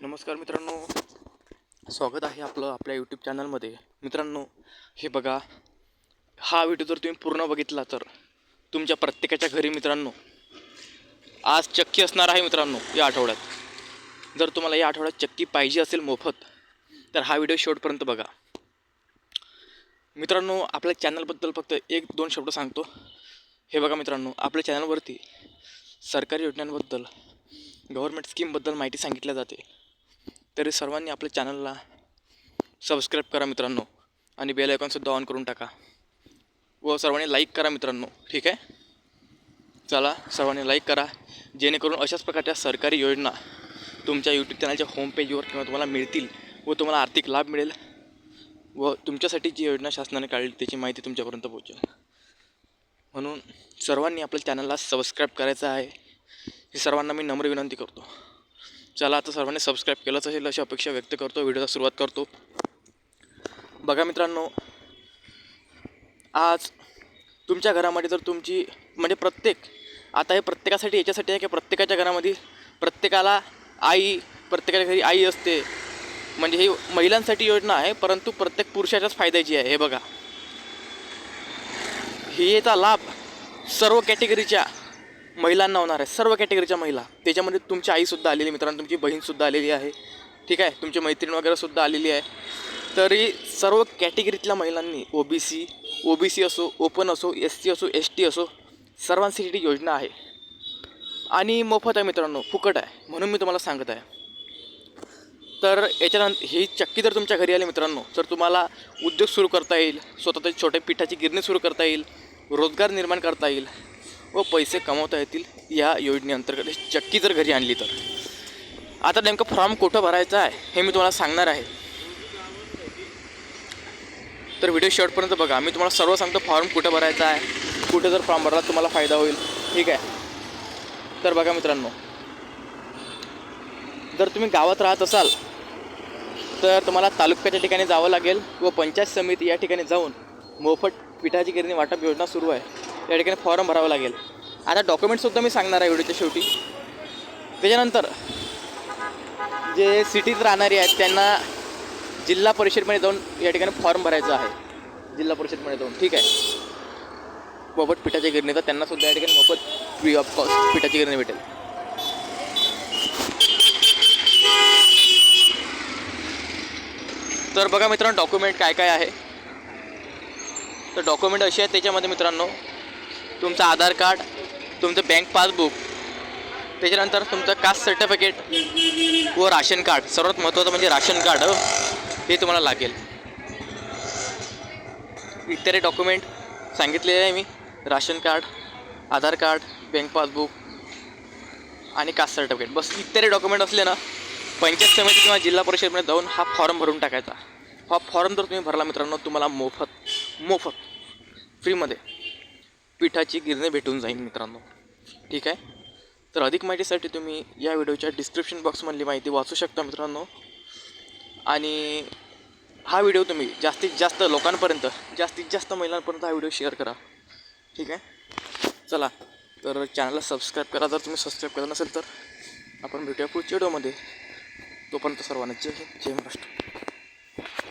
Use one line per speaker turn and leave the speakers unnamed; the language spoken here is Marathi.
नमस्कार मित्रांनो. स्वागत आहे आपलं आपल्या यूट्यूब चॅनलमध्ये मित्रांनो हे बघा हा व्हिडिओ जर तुम्ही पूर्ण बघितला तर तुमच्या प्रत्येकाच्या घरी मित्रांनो आज चक्की असणार आहे मित्रांनो या आठवड्यात. जर तुम्हाला या आठवड्यात चक्की पाहिजे असेल मोफत तर हा व्हिडिओ शेवटपर्यंत बघा. मित्रांनो आपल्या चॅनलबद्दल फक्त एक दोन शब्द सांगतो. हे बघा मित्रांनो आपल्या चॅनलवरती सरकारी योजनांबद्दल गव्हर्मेंट स्कीमबद्दल माहिती सांगितल्या जाते. तरी सर्वांनी आपल्या चॅनलला सबस्क्राईब करा मित्रांनो आणि बेल आयकॉनसुद्धा ऑन करून टाका व सर्वांनी लाईक करा मित्रांनो ठीक आहे? चला सर्वांनी लाईक करा. जेणेकरून अशाच प्रकारच्या सरकारी योजना तुमच्या यूट्यूब चॅनलच्या होमपेजवर किंवा तुम्हाला मिळतील व तुम्हाला आर्थिक लाभ मिळेल व तुमच्यासाठी जी योजना शासनाने काढली त्याची माहिती तुमच्यापर्यंत पोहोचेल. म्हणून सर्वांनी आपल्या चॅनलला सबस्क्राईब करायचं आहे. ही सर्वांना मी नम्र विनंती करतो. चला आता सर्वांनी सबस्क्राईब केलंच असेल अशी अपेक्षा व्यक्त करतो. व्हिडिओला सुरुवात करतो. बघा मित्रांनो आज तुमच्या घरामध्ये जर तुमची म्हणजे प्रत्येक आता हे प्रत्येकासाठी याच्यासाठी आहे की प्रत्येकाच्या घरामध्ये प्रत्येकाला आई प्रत्येकाच्या घरी आई असते. म्हणजे ही महिलांसाठी योजना आहे परंतु प्रत्येक पुरुषाच्याच फायद्याची आहे. हे बघा. ही याचा लाभ सर्व कॅटेगरीच्या महिलांना होणार आहे. सर्व कॅटेगरीच्या महिला. त्याच्यामध्ये तुमची आईसुद्धा आलेली मित्रांनो तुमची बहीणसुद्धा आलेली आहे. ठीक आहे? तुमची मैत्रीण वगैरेसुद्धा आलेली आहे. तरी सर्व कॅटेगरीतल्या महिलांनी O B C O B C असो ओपन असो एस सी असो एस टी असो सर्वांसाठी योजना आहे. आणि मोफत आहे मित्रांनो फुकट आहे. म्हणून मी तुम्हाला सांगत आहे. तर याच्यानंतर ही चक्की जर तुमच्या घरी आली मित्रांनो तर तुम्हाला उद्योग सुरू करता येईल. स्वतःच्या छोट्या पिठाची गिरणी सुरू करता येईल. रोजगार निर्माण करता येईल. व पैसे कमवता येतील या योजनेअंतर्गत चक्की जर घरी आणली तर? आता नेमकं फॉर्म कुठं भरायचा आहे हे मी तुम्हाला सांगणार आहे. तर व्हिडिओ शेवटपर्यंत बघा. मी तुम्हाला सर्व सांगतो फॉर्म कुठं भरायचा आहे कुठं जर फॉर्म भरला तुम्हाला फायदा होईल. ठीक आहे? तर बघा मित्रांनो. जर तुम्ही गावात राहत असाल तर तुम्हाला तालुक्याच्या ठिकाणी जावं लागेल व पंचायत समिती या ठिकाणी जाऊन मोफत पिठाची गिरणी वाटप योजना सुरू आहे. या ठिकाणी फॉर्म भरावा लागेल. आता डॉक्युमेंटसुद्धा मी सांगणार आहे व्हिडिओच्या शेवटी. त्याच्यानंतर जे सिटीत राहणारी आहेत त्यांना जिल्हा परिषदमध्ये जाऊन या ठिकाणी फॉर्म भरायचा आहे. जिल्हा परिषदमध्ये जाऊन ठीक आहे? मोफत पिठाची गिरणी तर त्यांनासुद्धा या ठिकाणी मोफत फ्री ऑफ कॉस्ट पिठाची गिरणी भेटेल. तर बघा मित्रांनो डॉक्युमेंट काय काय आहे? तर डॉक्युमेंट असे आहेत त्याच्यामध्ये मित्रांनो तुमचं आधार कार्ड तुमचं बँक पासबुक त्याच्यानंतर तुमचं कास्ट सर्टिफिकेट व राशन कार्ड. सर्वात महत्त्वाचं म्हणजे राशन कार्ड हे. तुम्हाला लागेल. इत्यादी डॉक्युमेंट सांगितलेले आहे मी. Ration card Aadhaar card bank passbook आणि कास्ट सर्टिफिकेट बस इत्यादी डॉक्युमेंट असले ना पंचायत समिती किंवा जिल्हा परिषदमध्ये जाऊन हा फॉर्म भरून टाकायचा. हा फॉर्म जर तुम्ही भरला मित्रांनो तुम्हाला मोफत मोफत फ्रीमध्ये पिठाची गिरणी भेटून जाईल मित्रांनो. ठीक आहे? तर अधिक माहितीसाठी तुम्ही या व्हिडिओच्या डिस्क्रिप्शन बॉक्समधली माहिती वाचू शकता मित्रांनो. आणि हा व्हिडिओ तुम्ही जास्तीत जास्त लोकांपर्यंत जास्तीत जास्त महिलांपर्यंत हा व्हिडिओ शेअर करा. ठीक आहे? चला तर चॅनलला सबस्क्राईब करा. जर तुम्ही सबस्क्राईब करत नसेल तर आपण भेटूया पुढच्या व्हिडिओमध्ये. तोपर्यंत सर्वांना जय हिंद जय महाराष्ट्र.